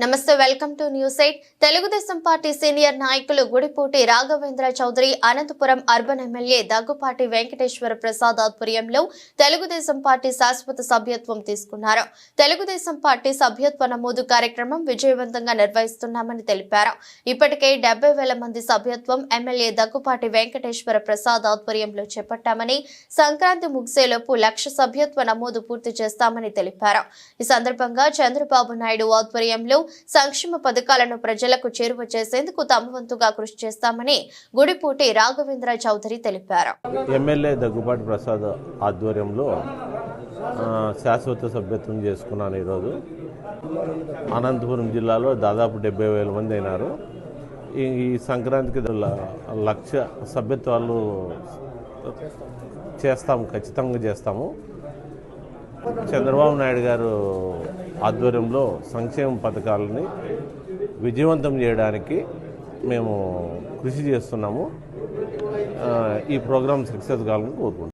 నమస్తే welcome to news eight. Telugu Desam party senior నాయకులు Gudiputi Raghavendra Chowdary Anantapuram urban MLA Daggupati Venkateswara Prasad ఆధ్వర్యంలో Telugu Desam party శాశ్వత సభ్యత్వం తీసుకున్నారు. తెలుగుదేశం పార్టీ సభ్యత్వ నమోదు కార్యక్రమం విజయవంతంగా నిర్వహిస్తున్నామని తెలిపారు. ఇప్పటికే డెబ్బై వేల మంది సభ్యత్వం ఎమ్మెల్యే దగ్గుపాటి వెంకటేశ్వర ప్రసాద్ ఆధ్వర్యంలో చేపట్టామని సంక్రాంతి ముగిసేలోపు లక్ష సభ్యత్వ నమోదు పూర్తి చేస్తామని తెలిపారు. ఈ సందర్భంగా చంద్రబాబు నాయుడు ఆధ్వర్యంలో సంక్షేమ పథకాలను ప్రజలకు చేరువ చేసేందుకు తమ వంతుగా కృషి చేస్తామని గుడిపూటి రాఘవేంద్ర చౌదరి తెలిపారు. ఎమ్మెల్యే దగ్గుపాటి ప్రసాద్ ఆధ్వర్యంలో శాశ్వత సభ్యత్వం చేసుకున్నాను ఈరోజు. అనంతపురం జిల్లాలో దాదాపు డెబ్బై వేల మంది అయినారు. ఈ ఈ సంక్రాంతికి లక్ష సభ్యత్వాలు చేస్తాము ఖచ్చితంగా చేస్తాము. చంద్రబాబు నాయుడు గారు ఆధ్వర్యంలో సంక్షేమ పథకాలని విజయవంతం చేయడానికి మేము కృషి చేస్తున్నాము. ఈ ప్రోగ్రాం సక్సెస్ కావాలని కోరుకుంటున్నాం.